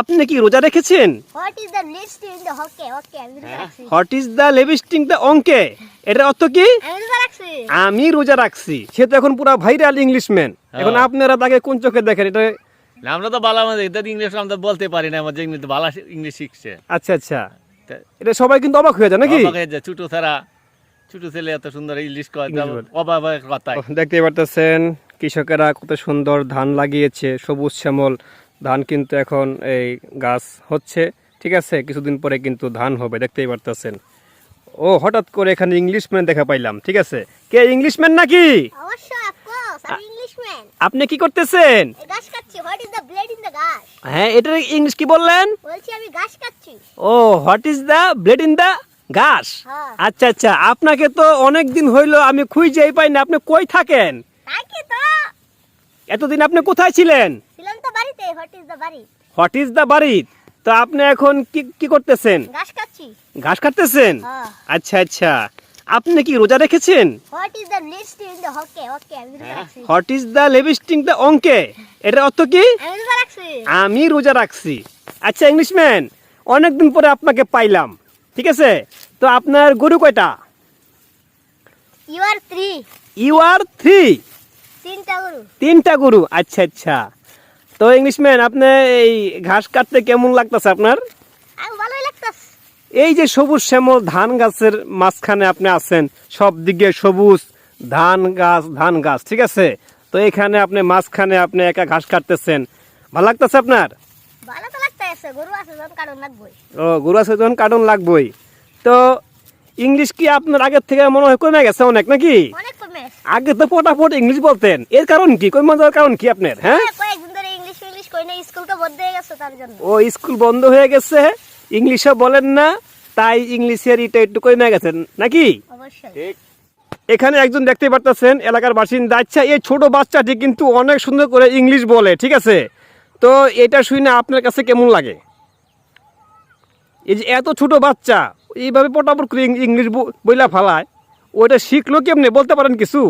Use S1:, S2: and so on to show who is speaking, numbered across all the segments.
S1: আপনি কি রোজা রেখেছেন?
S2: What is the list in the hockey? Okay, আমি
S1: হোয়াট ইজ দ্য লিভিস্টিং দ্য অঙ্কে এটার অর্থ কি?
S2: আমি রোজা রাখছি।
S1: আমি রোজা রাখছি। সে তো এখন পুরো ভাইরাল ইংলিশম্যান এখন। আপনারা তাকে কোন চোখে দেখেন? এটা
S3: আমরা তো বালা আমাদের এদের ইংলিশ আমরা বলতে পারি না আমার যে ইংলিশ বালা ইংলিশ শিখছে।
S1: আচ্ছা আচ্ছা। এটা সবাই কিন্তু অবাক হয়ে যায় নাকি?
S3: অবাক হয়ে যায়, ছোট ছাড়া ছোট ছেলে এত সুন্দর ইংলিশ কথা
S1: বলে।
S3: অবাক কথায়।
S1: ও, দেখতেই পারতেছেন কৃষকেরা কত সুন্দর ধান লাগিয়েছে সবুজ শ্যামল। ধান কিন্তু এখন এই গাছ হচ্ছে ঠিক আছে? কিছুদিন পরে কিন্তু ধান হবে দেখতেই পারতেছেন। ও হঠাৎ করে এখানে ইংলিশম্যান দেখা পাইলাম ঠিক আছে? কে ইংলিশম্যান নাকি। আপনি কি করতেছেন? হ্যাঁ এটার ইংলিশ কি বললেন। ও what is the blade in the ঘাস
S2: হ্যাঁ।
S1: আচ্ছা আচ্ছা আপনাকে তো অনেক দিন হইল আমি খুঁজেই পাই না আপনি কই থাকেন? এতদিন আপনি কোথায় ছিলেন? হোয়াট ইজ দ্য বাড়ি তো আপনি এখন কি কি করতেছেন?
S2: ঘাস কাটছি।
S1: ঘাস কাটতেছেন
S2: হ্যাঁ।
S1: আচ্ছা আচ্ছা। আপনি কি রোজা রেখেছেন?
S2: What is the list in the hockey? Okay, আমি রোজা রাখছি।
S1: হোয়াট ইজ দ্য দ্য অঙ্কে এটার অর্থ কি?
S2: আমি রোজা রাখছি।
S1: আমি রোজা রাখছি। আচ্ছা ইংলিশম্যান অনেকদিন পরে আপনাকে পাইলাম। ঠিক আছে? তো আপনার গরু কয়টা?
S2: You are three.
S1: You are three
S2: তিনটা গরু।
S1: তিনটা গরু। আচ্ছা আচ্ছা। তো ইংলিশম্যান আপনি এই ঘাস কাটতে কেমন লাগতেছে আপনার। এই যে সবুজ শ্যামল ধান গাছের মাঝখানে আপনি আছেন সব দিকে সবুজ ধান গাছ ধান গাছ ঠিক আছে? তো এখানে আপনি মাঝখানে আপনি একা ঘাস কাটতেছেন। ভালো লাগতেছে আপনার? ও গরু আছে যখন লাগবেই। তো ইংলিশ কি আপনার আগের থেকে মনে হয় কমে গেছে অনেক নাকি? আগে তো ফটাফট ইংলিশ বলতেন। এর কারণ কি? কমে যাওয়ার কারণ কি আপনার হ্যাঁ
S2: হ্যাঁ, কয়েকদিন ধরে ইংলিশ ইংলিশ কই না স্কুল বন্ধ হয়ে গেছে তার জন্য।
S1: ও স্কুল বন্ধ হয়ে গেছে ইংলিশও বলেন না তাই ইংলিশের এটা একটু কমে গেছে নাকি?
S2: অবশ্যই।
S1: এখানে একজন দেখতে পারতেছেন এলাকার বাসিন্দা। আচ্ছা এই ছোট বাচ্চাটি কিন্তু অনেক সুন্দর করে ইংলিশ বলে ঠিক আছে? তো এটা শুনে আপনার কাছে কেমন লাগে? এই যে এত ছোট বাচ্চা এইভাবে পটাপট করে ইংলিশ বইলা ফালায় ওইটা শিখলো কেমনে? বলতে পারেন কিছু?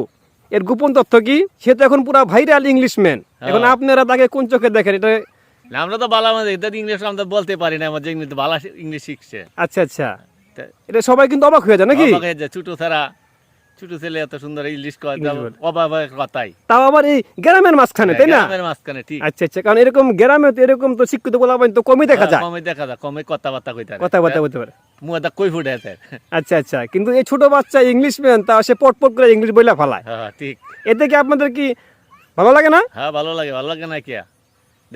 S1: এর গোপন তথ্য কি? সে তো এখন পুরো ভাইরাল ইংলিশম্যান এখন
S3: হ্যাঁ।
S1: আপনারা তাকে কোন চোখে দেখেন? এটা
S3: আমরা তো বালা আমাদের এদের ইংলিশ আমরা বলতে পারি না আমার যে ইংলিশ বালা ইংলিশ শিখছে।
S1: আচ্ছা আচ্ছা। এটা সবাই কিন্তু অবাক হয়ে যায় নাকি?
S3: অবাক হয়ে যায়, ছোট ছাড়া। ছোট ছেলে এত সুন্দর ইংলিশ কথা
S1: ইংলিশ বলে।
S3: অবাক হয়ে
S1: তাও আবার এই গ্রামের মাঝখানে তাই না?
S3: গ্রামের মাঝখানে ঠিক।
S1: আচ্ছা আচ্ছা কারণ এরকম গ্রামে তো এরকম তো শিক্ষিত বলা তো কমই দেখা যায়।
S3: কমে দেখা যায় কমে কথাবার্তা কইতে
S1: কথাবার্তা বলতে পারে।
S3: মুখটা কই ফুটে আছে?
S1: আচ্ছা আচ্ছা কিন্তু এই ছোট বাচ্চা ইংলিশ ম্যান তা সে পট পট করে ইংলিশ বইলা ফালায়।
S3: হ্যাঁ ঠিক।
S1: এতে কি আপনাদের কি ভালো লাগে না?
S3: হ্যাঁ ভালো লাগে ভালো লাগে না কিয়া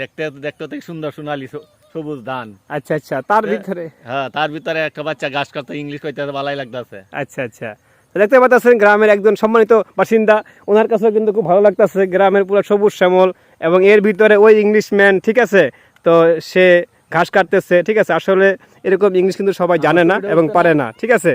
S3: দেখতে দেখতে তো সুন্দর সোনালি সবুজ ধান।
S1: আচ্ছা আচ্ছা তার ভিতরে?
S3: হ্যাঁ তার ভিতরে একটা বাচ্চা ঘাস কাটতে ইংলিশ কইতে ভালোই লাগতেছে।
S1: আচ্ছা আচ্ছা। দেখতে পাচ্ছেন গ্রামের একজন সম্মানিত বাসিন্দা ওনার কাছেও কিন্তু খুব ভালো লাগতেছে। গ্রামের পুরো সবুজ শ্যামল এবং এর ভিতরে ওই ইংলিশ ম্যান ঠিক আছে? তো সে ঘাস কাটতেছে ঠিক আছে? আসলে এরকম ইংলিশ কিন্তু সবাই জানে না এবং পারে না ঠিক আছে?